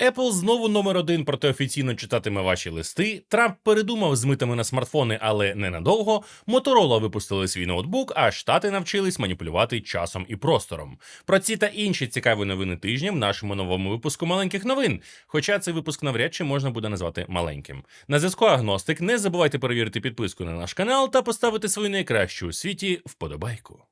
Apple знову номер один, проте офіційно читатиме ваші листи. Трамп передумав з митами на смартфони, але ненадовго. Motorola випустили свій ноутбук, а штати навчились маніпулювати часом і простором. Про ці та інші цікаві новини тижня в нашому новому випуску маленьких новин. Хоча цей випуск навряд чи можна буде назвати маленьким. На зв'язку Агностик. Не забувайте перевірити підписку на наш канал та поставити свою найкращу у світі вподобайку.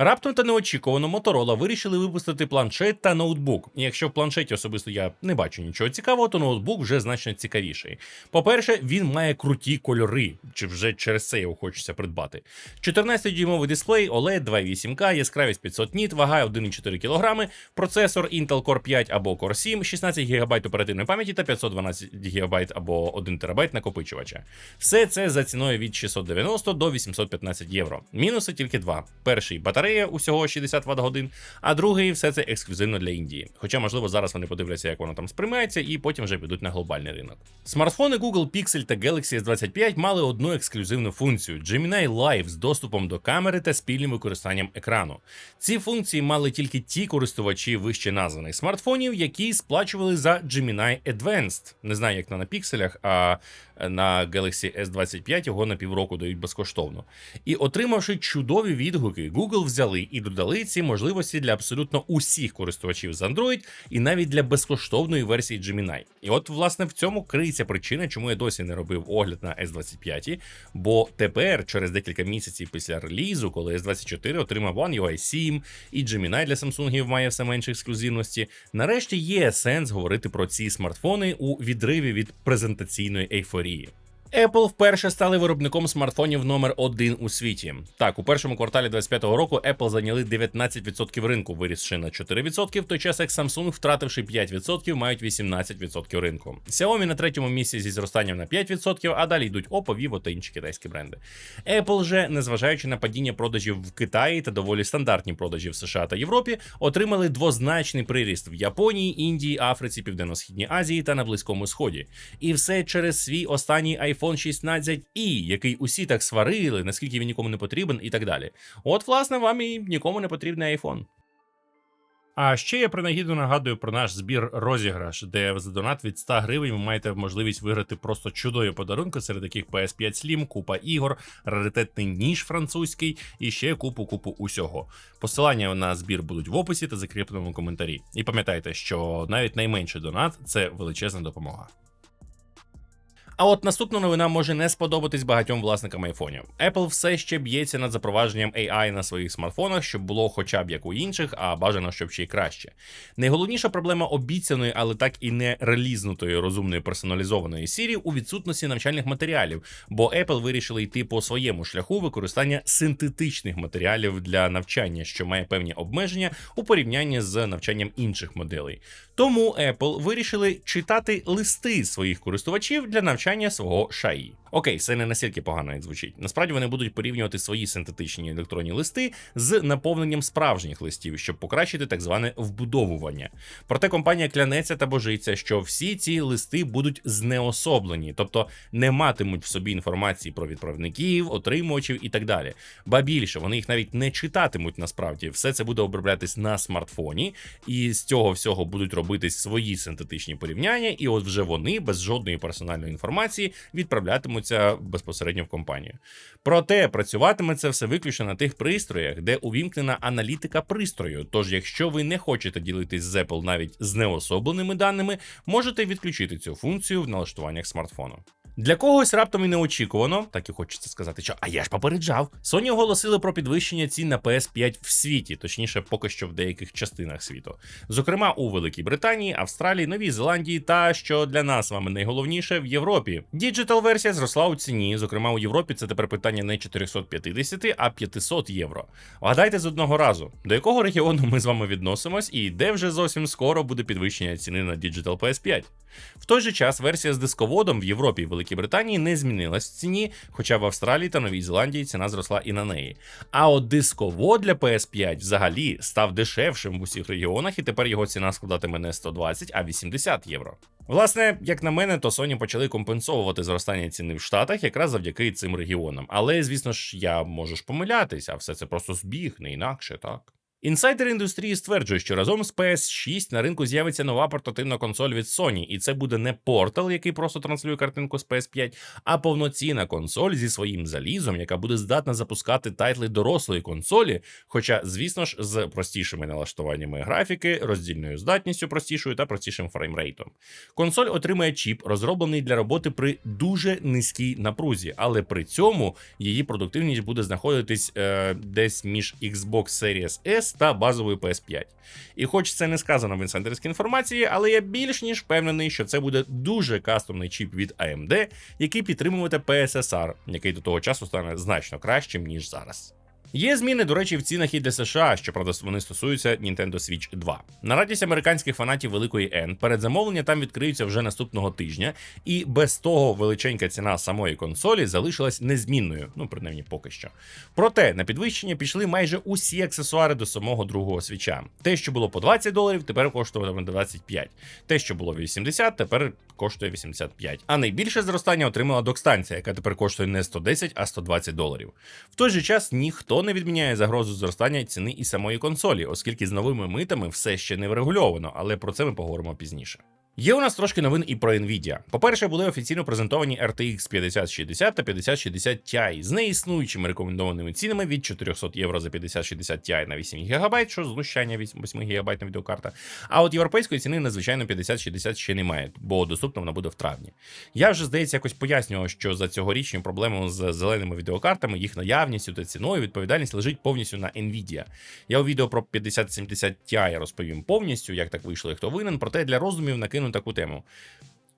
Раптом та неочікувано Motorola вирішили випустити планшет та ноутбук. І якщо в планшеті особисто я не бачу нічого цікавого, то ноутбук вже значно цікавіший. По-перше, він має круті кольори, чи вже через це його хочеться придбати. 14-дюймовий дисплей, OLED 2.8К, яскравість 500 ніт, вага 1,4 кг, процесор Intel Core 5 або Core 7, 16 ГБ оперативної пам'яті та 512 ГБ або 1 ТБ накопичувача. Все це за ціною від 690 до 815 євро. Мінуси тільки два: перший батарея усього 60 Вт годин, а другий все це ексклюзивно для Індії. Хоча, можливо, зараз вони подивляться, як воно там сприймається, і потім вже підуть на глобальний ринок. Смартфони Google Pixel та Galaxy S25 мали одну ексклюзивну функцію Gemini Live з доступом до камери та спільним використанням екрану. Ці функції мали тільки ті користувачі вище названих смартфонів, які сплачували за Gemini Advanced. Не знаю, як на, на пікселях, а на Galaxy S25 його на півроку дають безкоштовно. І отримавши чудові відгуки, Google взяли і додали ці можливості для абсолютно усіх користувачів з Android і навіть для безкоштовної версії Gemini. І от, власне, в цьому криється причина, чому я досі не робив огляд на S25, бо тепер, через декілька місяців після релізу, коли S24 отримав One UI 7 і Gemini для Samsung має все менше ексклюзивності, нарешті є сенс говорити про ці смартфони у відриві від презентаційної ейфорії. Марії. Apple вперше стали виробником смартфонів номер один у світі. Так, у першому кварталі 25-го року Apple зайняли 19% ринку, вирісши на 4%, в той час як Samsung, втративши 5%, мають 18% ринку. Xiaomi на третьому місці зі зростанням на 5%, а далі йдуть Oppo, Vivo та інші китайські бренди. Apple же, незважаючи на падіння продажів в Китаї та доволі стандартні продажі в США та Європі, отримали двозначний приріст в Японії, Індії, Африці, Південно-Східній Азії та на Близькому Сході. І все через свій останній iPhone iPhone 16 i який усі так сварили, наскільки він нікому не потрібен, і так далі. От, власне, вам і нікому не потрібний iPhone. А ще я принагідно нагадую про наш збір розіграш, де за донат від 100 гривень ви маєте можливість виграти просто чудові подарунки, серед яких PS5 Slim, купа ігор, раритетний ніж французький і ще купу купу усього. Посилання на збір будуть в описі та закріпленому коментарі. І пам'ятайте, що навіть найменший донат це величезна допомога. А от наступна новина може не сподобатись багатьом власникам айфонів. Apple все ще б'ється над запровадженням AI на своїх смартфонах, щоб було хоча б як у інших, а бажано, щоб ще й краще. Найголовніша проблема обіцяної, але так і не релізнутої розумної персоналізованої Siri у відсутності навчальних матеріалів, бо Apple вирішили йти по своєму шляху використання синтетичних матеріалів для навчання, що має певні обмеження у порівнянні з навчанням інших моделей. Тому Apple вирішили читати листи своїх користувачів для навчання свого шаї. Окей, все не настільки погано, як звучить. Насправді вони будуть порівнювати свої синтетичні електронні листи з наповненням справжніх листів, щоб покращити так зване вбудовування. Проте компанія клянеться та божиться, що всі ці листи будуть знеособлені, тобто не матимуть в собі інформації про відправників, отримувачів і так далі. Ба більше вони їх навіть не читатимуть насправді. Все це буде оброблятись на смартфоні, і з цього всього будуть робитись свої синтетичні порівняння, і от вже вони без жодної персональної інформації відправлятимуть вкладатимуться безпосередньо в компанію. Проте працюватиме це все виключно на тих пристроях, де увімкнена аналітика пристрою. Тож, якщо ви не хочете ділитись з Apple навіть з неособленими даними, можете відключити цю функцію в налаштуваннях смартфону. Для когось раптом і неочікувано, так і хочеться сказати, що а я ж попереджав. Sony оголосили про підвищення цін на PS5 в світі, точніше, поки що в деяких частинах світу. Зокрема, у Великій Британії, Австралії, Новій Зеландії та що для нас вами найголовніше в Європі. Діджитал версія зросла у ціні. Зокрема, у Європі це тепер питання не 450, а 500 євро. Вгадайте з одного разу, до якого регіону ми з вами відносимось, і де вже зовсім скоро буде підвищення ціни на Digital PS5. В той же час версія з дисководом в Європі і Великій Великій Британії не змінилась в ціні, хоча в Австралії та Новій Зеландії ціна зросла і на неї. А от дисковод для PS5 взагалі став дешевшим в усіх регіонах, і тепер його ціна складатиме не 120, а 80 євро. Власне, як на мене, то Sony почали компенсовувати зростання ціни в Штатах якраз завдяки цим регіонам. Але, звісно ж, я можу ж помилятися, все це просто збіг, не інакше, так. Інсайдер індустрії стверджує, що разом з PS6 на ринку з'явиться нова портативна консоль від Sony, і це буде не портал, який просто транслює картинку з PS5, а повноцінна консоль зі своїм залізом, яка буде здатна запускати тайтли дорослої консолі, хоча, звісно ж, з простішими налаштуваннями графіки, роздільною здатністю простішою та простішим фреймрейтом. Консоль отримає чіп, розроблений для роботи при дуже низькій напрузі, але при цьому її продуктивність буде знаходитись е, десь між Xbox Series S та базовою PS5. І хоч це не сказано в інсайдерській інформації, але я більш ніж впевнений, що це буде дуже кастомний чіп від AMD, який підтримуватиме PSSR, який до того часу стане значно кращим ніж зараз. Є зміни, до речі, в цінах і для США, щоправда, вони стосуються Nintendo Switch 2. На радість американських фанатів великої N передзамовлення там відкриються вже наступного тижня, і без того величенька ціна самої консолі залишилась незмінною, ну принаймні поки що. Проте на підвищення пішли майже усі аксесуари до самого другого свіча. Те, що було по 20 доларів, тепер коштуватиме 25. Те, що було 80, тепер коштує 85. А найбільше зростання отримала док-станція, яка тепер коштує не 110, а 120 доларів. В той же час ніхто не відміняє загрозу зростання ціни і самої консолі, оскільки з новими митами все ще не врегульовано, але про це ми поговоримо пізніше. Є у нас трошки новин і про Nvidia. По-перше, були офіційно презентовані RTX 5060 та 5060 Ti з неіснуючими рекомендованими цінами від 400 євро за 5060 Ti на 8 ГБ, що знущання 8 ГБ на відеокарта. А от європейської ціни, надзвичайно 5060 ще немає, бо доступна вона буде в травні. Я вже здається якось пояснював, що за цьогорічну проблему з зеленими відеокартами, їх наявністю та ціною відповідальність лежить повністю на Nvidia. Я у відео про 5070 Ti розповім повністю, як так вийшло і хто винен, проте для роздумів накину таку тему.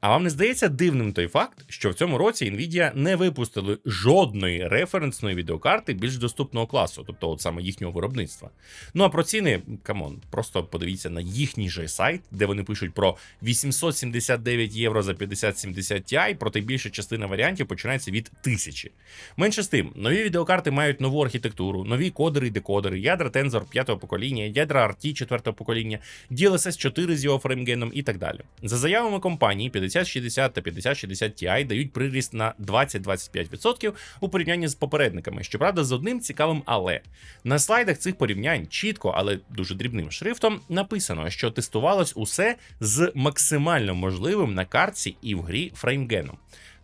А вам не здається дивним той факт, що в цьому році Nvidia не випустили жодної референсної відеокарти більш доступного класу, тобто от саме їхнього виробництва. Ну а про ціни, камон, просто подивіться на їхній же сайт, де вони пишуть про 879 євро за 5070 Ti, проте більша частина варіантів починається від 1000. Менше з тим, нові відеокарти мають нову архітектуру, нові кодери і декодери, ядра Tensor 5-го покоління, ядра RT 4-го покоління, DLSS 4 з його фреймгеном і так далі. За заявами компанії, 5060 та 5060 Ti дають приріст на 20-25% у порівнянні з попередниками. Щоправда, з одним цікавим, але на слайдах цих порівнянь чітко, але дуже дрібним шрифтом написано, що тестувалось усе з максимально можливим на картці і в грі фреймгеном.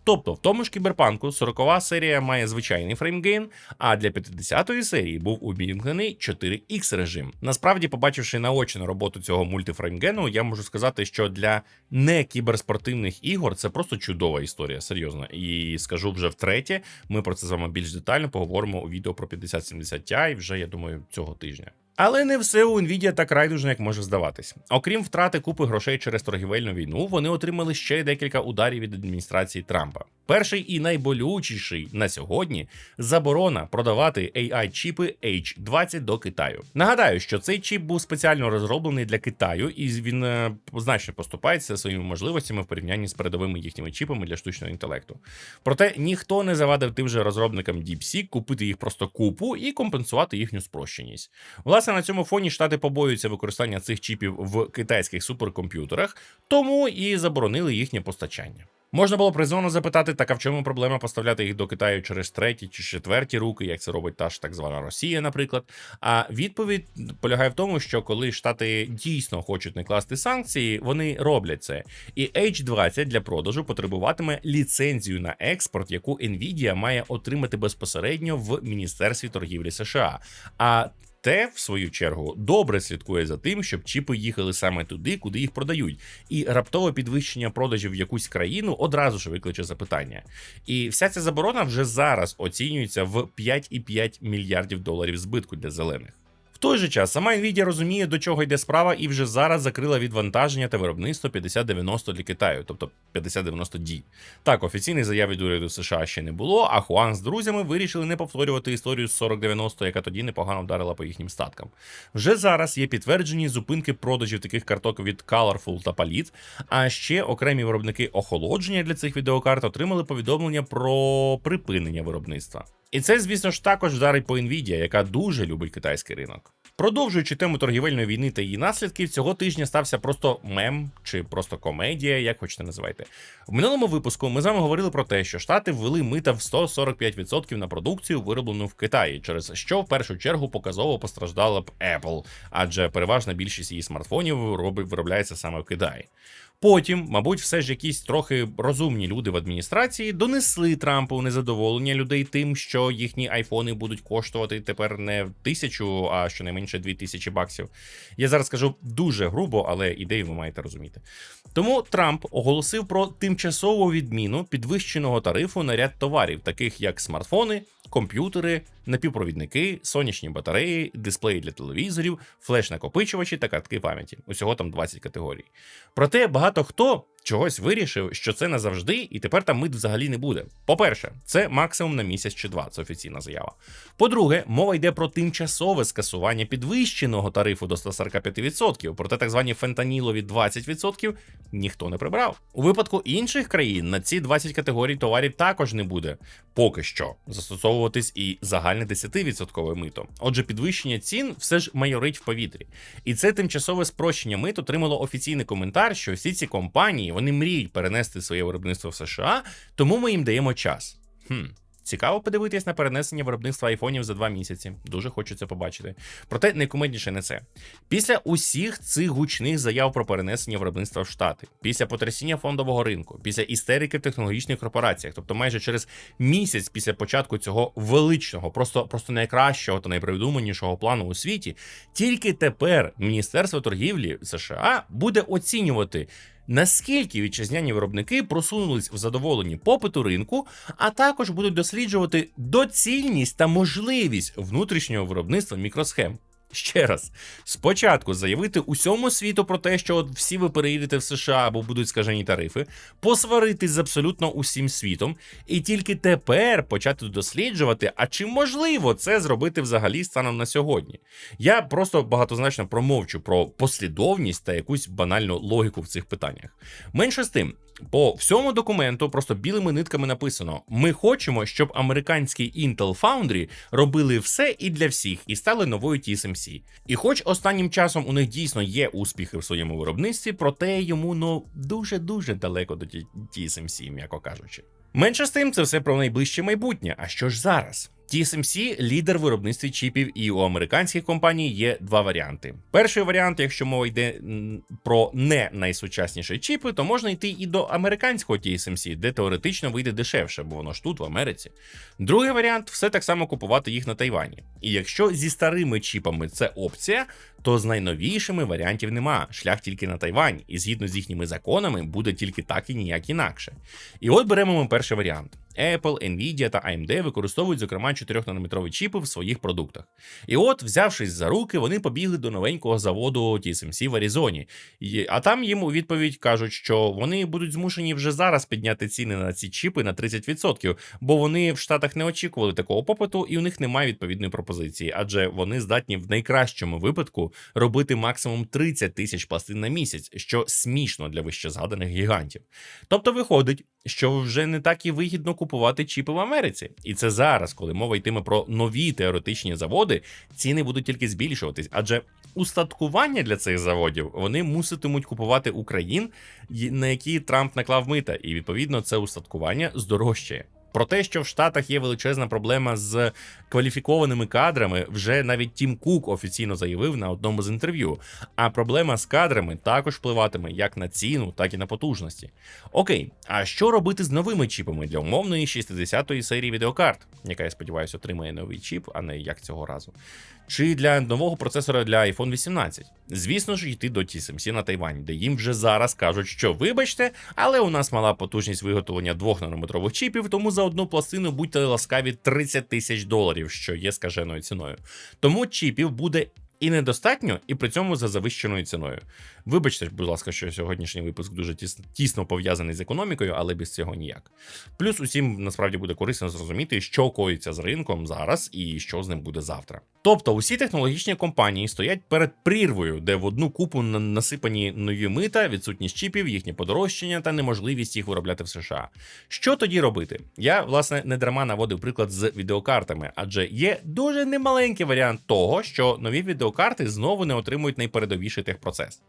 Тобто в тому ж кіберпанку 40 серія має звичайний фреймгейн, а для 50-ї серії був увімкнений 4X режим. Насправді, побачивши наочну роботу цього мультифреймгену, я можу сказати, що для не кіберспортивних ігор це просто чудова історія, серйозно. І скажу вже втретє, ми про це з вами більш детально поговоримо у відео про 5070 Ti вже, я думаю, цього тижня. Але не все у Nvidia так райдужно, як може здаватись. Окрім втрати купи грошей через торгівельну війну, вони отримали ще декілька ударів від адміністрації Трампа. Перший і найболючіший на сьогодні заборона продавати ai чіпи H20 до Китаю. Нагадаю, що цей чіп був спеціально розроблений для Китаю, і він е, значно поступається своїми можливостями в порівнянні з передовими їхніми чіпами для штучного інтелекту. Проте ніхто не завадив тим же розробникам DeepSeek купити їх просто купу і компенсувати їхню спрощеність. Власне, на цьому фоні штати побоюються використання цих чіпів в китайських суперкомп'ютерах, тому і заборонили їхнє постачання. Можна було призовно запитати, так а в чому проблема поставляти їх до Китаю через треті чи четверті руки, як це робить та ж так звана Росія, наприклад. А відповідь полягає в тому, що коли Штати дійсно хочуть не класти санкції, вони роблять це. І H20 для продажу потребуватиме ліцензію на експорт, яку Nvidia має отримати безпосередньо в Міністерстві торгівлі США. А те, в свою чергу, добре слідкує за тим, щоб чіпи їхали саме туди, куди їх продають, і раптове підвищення продажів в якусь країну одразу ж викличе запитання. І вся ця заборона вже зараз оцінюється в 5,5 мільярдів доларів збитку для зелених. В той же час сама Nvidia розуміє, до чого йде справа, і вже зараз закрила відвантаження та виробництво 5090 для Китаю, тобто 5090D. Так, офіційних заяв від уряду США ще не було, а Хуан з друзями вирішили не повторювати історію з 4090, яка тоді непогано вдарила по їхнім статкам. Вже зараз є підтверджені зупинки продажів таких карток від Colorful та Palit, а ще окремі виробники охолодження для цих відеокарт отримали повідомлення про припинення виробництва. І це, звісно ж, також вдарить по Nvidia, яка дуже любить китайський ринок. Продовжуючи тему торгівельної війни та її наслідків, цього тижня стався просто мем чи просто комедія, як хочете називайте. В минулому випуску ми з вами говорили про те, що Штати ввели мита в 145% на продукцію, вироблену в Китаї, через що в першу чергу показово постраждала б Apple, адже переважна більшість її смартфонів виробляється саме в Китаї. Потім, мабуть, все ж якісь трохи розумні люди в адміністрації донесли Трампу незадоволення людей тим, що їхні айфони будуть коштувати тепер не тисячу, а щонайменше дві тисячі баксів. Я зараз скажу дуже грубо, але ідею ви маєте розуміти. Тому Трамп оголосив про тимчасову відміну підвищеного тарифу на ряд товарів, таких як смартфони, комп'ютери, напівпровідники, сонячні батареї, дисплеї для телевізорів, флеш-накопичувачі та картки пам'яті. Усього там 20 категорій. Проте багато хто чогось вирішив, що це назавжди, і тепер там мит взагалі не буде. По-перше, це максимум на місяць чи два, це офіційна заява. По-друге, мова йде про тимчасове скасування підвищеного тарифу до 145%, проте так звані фентанілові 20% ніхто не прибрав. У випадку інших країн на ці 20 категорій товарів також не буде поки що застосовуватись і загальне 10% мито. Отже, підвищення цін все ж майорить в повітрі. І це тимчасове спрощення мит отримало офіційний коментар, що всі ці компанії вони мріють перенести своє виробництво в США, тому ми їм даємо час. Хм. Цікаво подивитись на перенесення виробництва айфонів за два місяці. Дуже хочу це побачити. Проте найкумедніше не це. Після усіх цих гучних заяв про перенесення виробництва в Штати, після потрясіння фондового ринку, після істерики в технологічних корпораціях, тобто майже через місяць після початку цього величного, просто просто найкращого та найпридуманішого плану у світі, тільки тепер Міністерство торгівлі США буде оцінювати. Наскільки вітчизняні виробники просунулись в задоволенні попиту ринку, а також будуть досліджувати доцільність та можливість внутрішнього виробництва мікросхем. Ще раз, спочатку заявити усьому світу про те, що от всі ви переїдете в США або будуть скажені тарифи, посваритись з абсолютно усім світом, і тільки тепер почати досліджувати, а чи можливо це зробити взагалі станом на сьогодні. Я просто багатозначно промовчу про послідовність та якусь банальну логіку в цих питаннях. Менше з тим. По всьому документу просто білими нитками написано: ми хочемо, щоб американський Intel Foundry робили все і для всіх, і стали новою TSMC. І хоч останнім часом у них дійсно є успіхи в своєму виробництві, проте йому ну дуже дуже далеко до TSMC, м'яко кажучи. Менше з тим, це все про найближче майбутнє. А що ж зараз? TSMC – лідер в виробництві чіпів, і у американських компаній є два варіанти. Перший варіант, якщо мова йде про не найсучасніші чіпи, то можна йти і до американського TSMC, де теоретично вийде дешевше, бо воно ж тут в Америці. Другий варіант все так само купувати їх на Тайвані. І якщо зі старими чіпами це опція, то з найновішими варіантів нема. Шлях тільки на Тайвань, і згідно з їхніми законами буде тільки так і ніяк інакше. І от беремо ми перший варіант. Apple, Nvidia та AMD використовують, зокрема, 4-нанометрові чіпи в своїх продуктах. І от, взявшись за руки, вони побігли до новенького заводу TSMC в Аризоні. А там їм у відповідь кажуть, що вони будуть змушені вже зараз підняти ціни на ці чіпи на 30%, бо вони в Штатах не очікували такого попиту, і у них немає відповідної пропозиції, адже вони здатні в найкращому випадку робити максимум 30 тисяч пластин на місяць, що смішно для вищезгаданих гігантів. Тобто виходить, що вже не так і вигідно купувати чіпи в Америці. І це зараз, коли мова йтиме про нові теоретичні заводи, ціни будуть тільки збільшуватись, адже устаткування для цих заводів вони муситимуть купувати Україн, на які Трамп наклав мита, і відповідно це устаткування здорожчає. Про те, що в Штатах є величезна проблема з кваліфікованими кадрами, вже навіть Тім Кук офіційно заявив на одному з інтерв'ю. А проблема з кадрами також впливатиме як на ціну, так і на потужності. Окей, а що робити з новими чіпами для умовної 60-ї серії відеокарт, яка я сподіваюся отримає новий чіп, а не як цього разу? Чи для нового процесора для iPhone 18? Звісно ж, йти до TSMC на Тайвань, де їм вже зараз кажуть, що вибачте, але у нас мала потужність виготовлення 2 нанометрових чіпів, тому за одну пластину будьте ласкаві 30 тисяч доларів, що є скаженою ціною. Тому чіпів буде І недостатньо, і при цьому за завищеною ціною. Вибачте, будь ласка, що сьогоднішній випуск дуже тісно, тісно пов'язаний з економікою, але без цього ніяк. Плюс усім насправді буде корисно зрозуміти, що коїться з ринком зараз і що з ним буде завтра. Тобто, усі технологічні компанії стоять перед прірвою, де в одну купу на- насипані нові мита, відсутність чіпів, їхнє подорожчання та неможливість їх виробляти в США. Що тоді робити? Я власне не дарма наводив приклад з відеокартами, адже є дуже немаленький варіант того, що нові відеокарти знову не отримують найпередовіший техпроцес.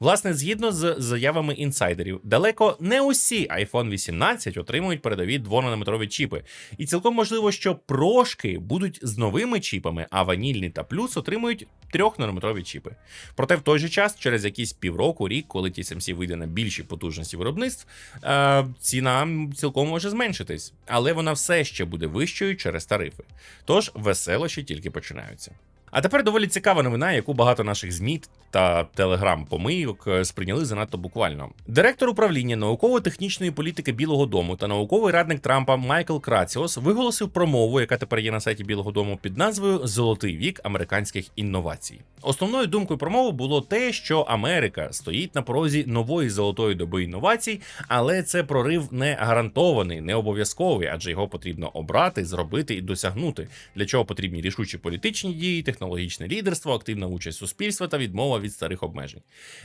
Власне, згідно з заявами інсайдерів, далеко не усі iPhone 18 отримують передові 2-нанометрові чіпи, і цілком можливо, що прошки будуть з новими чіпами, а ванільний та плюс отримують 3-нанометрові чіпи. Проте в той же час, через якісь півроку, рік, коли TSMC вийде на більші потужності виробництв, е, ціна цілком може зменшитись, але вона все ще буде вищою через тарифи. Тож веселощі тільки починаються. А тепер доволі цікава новина, яку багато наших ЗМІ та телеграм-помийок е, сприйняли занадто буквально. Директор управління науково-технічної політики Білого Дому та науковий радник Трампа Майкл Краціос виголосив промову, яка тепер є на сайті Білого Дому під назвою Золотий вік американських інновацій. Основною думкою промови було те, що Америка стоїть на порозі нової золотої доби інновацій, але це прорив не гарантований, не обов'язковий, адже його потрібно обрати, зробити і досягнути. Для чого потрібні рішучі політичні дії, технологічне лідерство, активна участь суспільства та відмова від старих обмежень.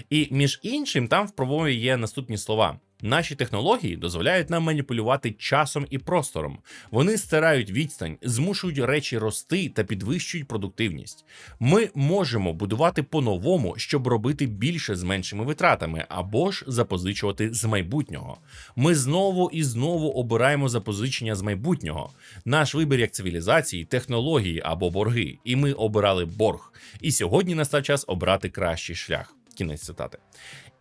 І між іншим, там в промові є наступні слова. Наші технології дозволяють нам маніпулювати часом і простором. Вони стирають відстань, змушують речі рости та підвищують продуктивність. Ми можемо будувати по-новому, щоб робити більше з меншими витратами, або ж запозичувати з майбутнього. Ми знову і знову обираємо запозичення з майбутнього. Наш вибір як цивілізації, технології або борги. І ми обирали борг. І сьогодні настав час обрати кращий шлях. Кінець цитати.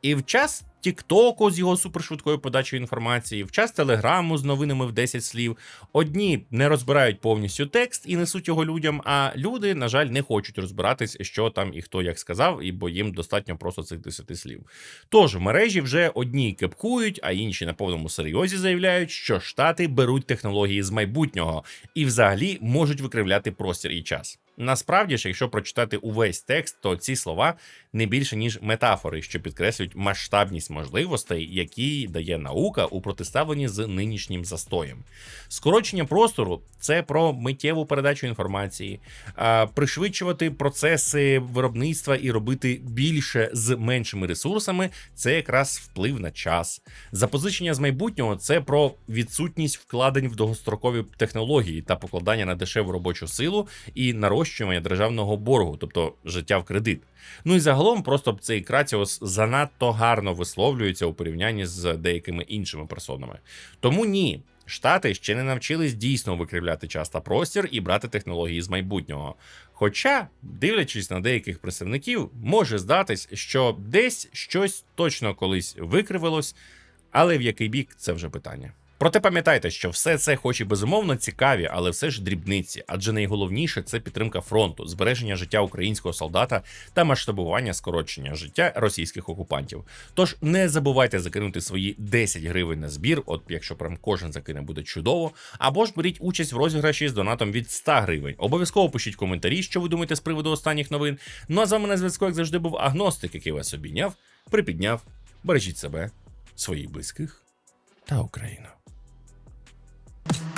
І в час Тіктоку з його супершвидкою подачею інформації, в час Телеграму з новинами в 10 слів. Одні не розбирають повністю текст і несуть його людям, а люди, на жаль, не хочуть розбиратись, що там і хто як сказав, і бо їм достатньо просто цих 10 слів. Тож мережі вже одні кепкують, а інші на повному серйозі заявляють, що штати беруть технології з майбутнього і взагалі можуть викривляти простір і час. Насправді ж, якщо прочитати увесь текст, то ці слова не більше ніж метафори, що підкреслюють масштабність можливостей, які дає наука у протиставленні з нинішнім застоєм. Скорочення простору це про миттєву передачу інформації, пришвидшувати процеси виробництва і робити більше з меншими ресурсами це якраз вплив на час. Запозичення з майбутнього це про відсутність вкладень в довгострокові технології та покладання на дешеву робочу силу і нарощування державного боргу, тобто життя в кредит. Ну і загалом просто цей Краціос занадто гарно висловлюється у порівнянні з деякими іншими персонами. Тому ні. Штати ще не навчились дійсно викривляти час та простір і брати технології з майбутнього. Хоча, дивлячись на деяких представників, може здатись, що десь щось точно колись викривилось, але в який бік це вже питання. Проте пам'ятайте, що все це, хоч і безумовно цікаві, але все ж дрібниці, адже найголовніше це підтримка фронту, збереження життя українського солдата та масштабування скорочення життя російських окупантів. Тож не забувайте закинути свої 10 гривень на збір, от якщо прям кожен закине буде чудово, або ж беріть участь в розіграші з донатом від 100 гривень. Обов'язково пишіть коментарі, що ви думаєте з приводу останніх новин. Ну а з вами на зв'язку, як завжди, був агностик, який вас обійняв, припідняв. Бережіть себе, своїх близьких та Україну. you